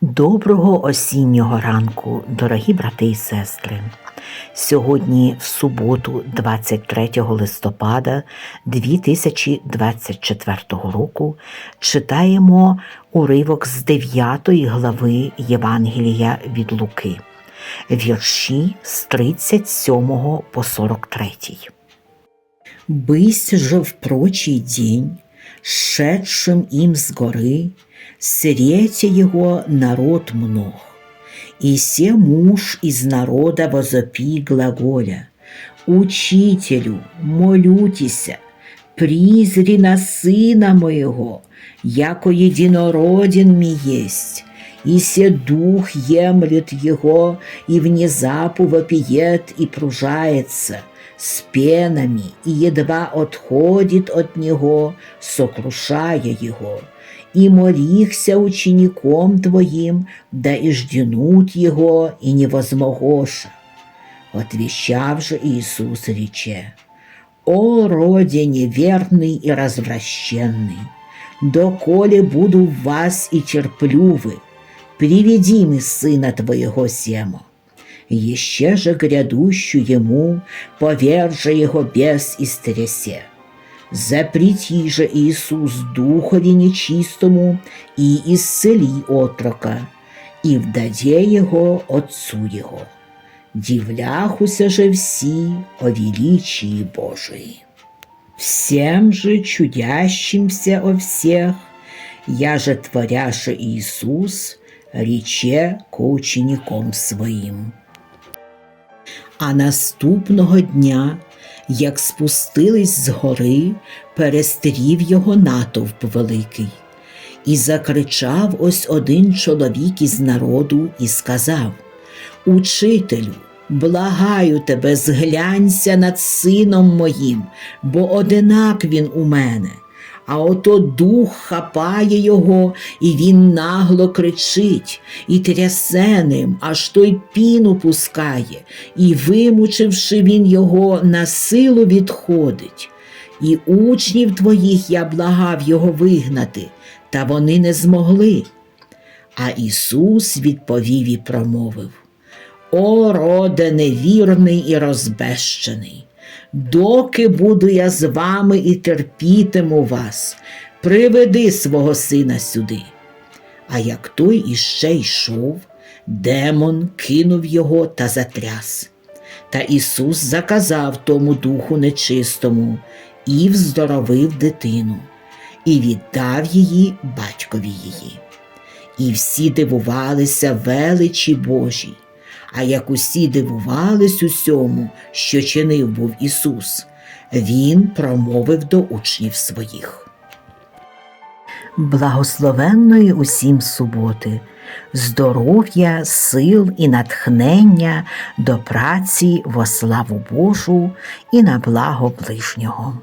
Доброго осіннього ранку, дорогі брати і сестри. Сьогодні, в суботу, 23 листопада 2024 року, читаємо уривок з 9 глави Євангелія від Луки, вірші з 37 по 43. Бысь же в прочий день, шедшим им с горы, срете его народ мног. И се муж из народа возопи глаголя, «Учителю, молютеся, призри на сына моего, яко единороден ми есть, и се дух емлет его, и внезапу вопиет и пружается, с пенами, и едва отходит от него, сокрушая его. И молихся учеником твоим, да и жденут его, и не возмогоша. Отвещав же Иисус рече, «О, роде неверный и развращенный, доколе буду в вас и терплю вы, приведи ми сына твоего семо. Еще же грядущую ему поверже его бес истрясе. Запрети же Иисус духові нечистому и исцели отрока, и вдаде его отцу его. Дивляхуся же всі о величии Божией. Всем же чудящимся о всех, я же творяша Иисус, рече ко учеником своїм. А наступного дня, як спустились з гори, перестрів його натовп великий, і закричав ось один чоловік із народу і сказав: Учителю, благаю тебе, зглянься над сином моїм, бо одинак він у мене. А ото дух хапає його, і він нагло кричить, і трясе ним, аж той піну пускає, і, вимучивши він його, на силу відходить. І учнів твоїх я благав його вигнати, та вони не змогли. А Ісус відповів і промовив: О, роде невірний і розбещений! Доки буду я з вами і терпітиму вас, приведи свого сина сюди. А як той іще йшов, демон кинув його та затряс. Та Ісус заказав тому духу нечистому і вздоровив дитину, і віддав її батькові її. І всі дивувалися величі Божій. А як усі дивувались усьому, що чинив був Ісус, Він промовив до учнів своїх. Благословенної усім суботи, здоров'я, сил і натхнення до праці во славу Божу і на благо ближнього.